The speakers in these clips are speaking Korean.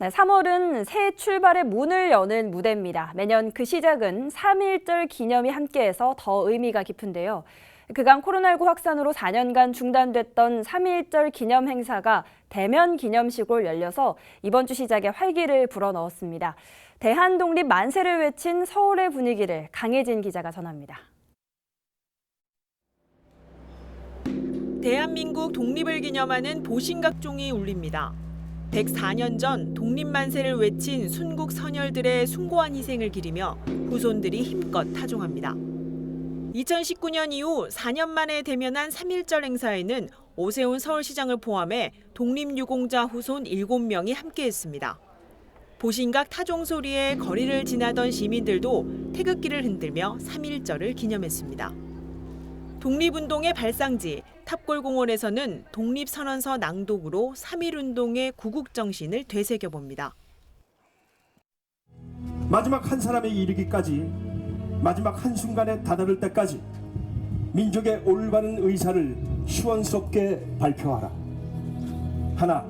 네, 3월은 새 출발의 문을 여는 무대입니다. 매년 그 시작은 3.1절 기념이 함께해서 더 의미가 깊은데요. 그간 코로나19 확산으로 4년간 중단됐던 3.1절 기념 행사가 대면 기념식으로 열려서 이번 주 시작에 활기를 불어넣었습니다. 대한 독립 만세를 외친 서울의 분위기를 강혜진 기자가 전합니다. 대한민국 독립을 기념하는 보신각종이 울립니다. 104년 전 독립만세를 외친 순국 선열들의 숭고한 희생을 기리며 후손들이 힘껏 타종합니다. 2019년 이후 4년 만에 대면한 3.1절 행사에는 오세훈 서울시장을 포함해 독립유공자 후손 7명이 함께했습니다. 보신각 타종 소리에 거리를 지나던 시민들도 태극기를 흔들며 3.1절을 기념했습니다. 독립운동의 발상지 탑골공원에서는 독립선언서 낭독으로 3.1운동의 구국정신을 되새겨봅니다. 마지막 한 사람에 이르기까지 마지막 한순간에 다다를 때까지 민족의 올바른 의사를 시원스럽게 발표하라. 하나,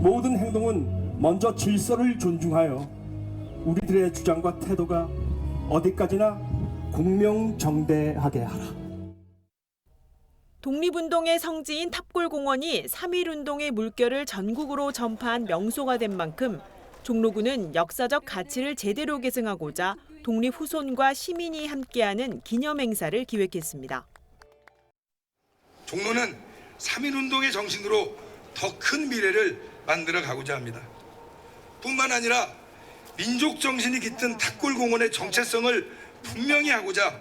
모든 행동은 먼저 질서를 존중하여 우리들의 주장과 태도가 어디까지나 공명정대하게 하라. 독립운동의 성지인 탑골공원이 3.1운동의 물결을 전국으로 전파한 명소가 된 만큼 종로구는 역사적 가치를 제대로 계승하고자 독립 후손과 시민이 함께하는 기념행사를 기획했습니다. 종로는 3.1운동의 정신으로 더 큰 미래를 만들어 가고자 합니다. 뿐만 아니라 민족 정신이 깃든 탁골공원의 정체성을 분명히 하고자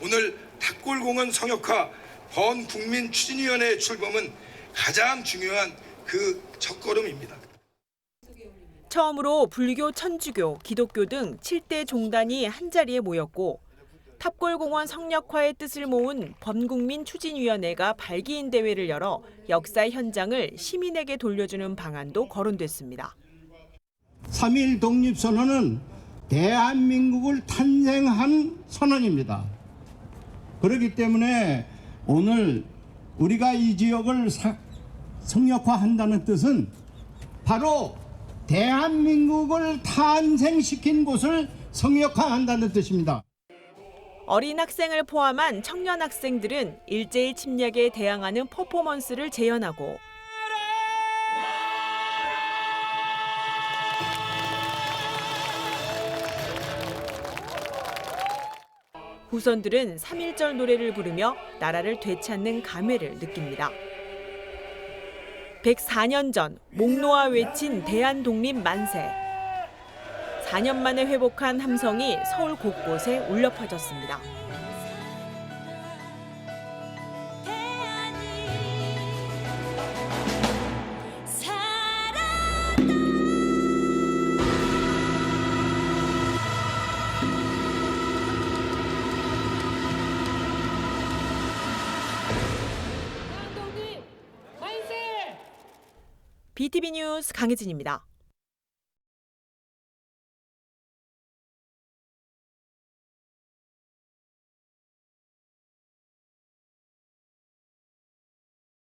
오늘 탁골공원 성역화 번국민 추진위원회의 출범은 가장 중요한 그 첫걸음입니다. 처음으로 불교, 천주교, 기독교 등 7대 종단이 한자리에 모였고 탑골공원 성역화의 뜻을 모은 범국민 추진위원회가 발기인 대회를 열어 역사의 현장을 시민에게 돌려주는 방안도 거론됐습니다. 3.1 독립선언은 대한민국을 탄생한 선언입니다. 그렇기 때문에 오늘 우리가 이 지역을 사- 성역화한다는 뜻은 바로 대한민국을 탄생시킨 곳을 성역화한다는 뜻입니다. 어린 학생을 포함한 청년 학생들은 일제의 침략에 대항하는 퍼포먼스를 재현하고 후손들은 3.1절 노래를 부르며 나라를 되찾는 감회를 느낍니다. 104년 전 목놓아 외친 대한 독립 만세. 4년 만에 회복한 함성이 서울 곳곳에 울려 퍼졌습니다. BTV 뉴스 강혜진입니다.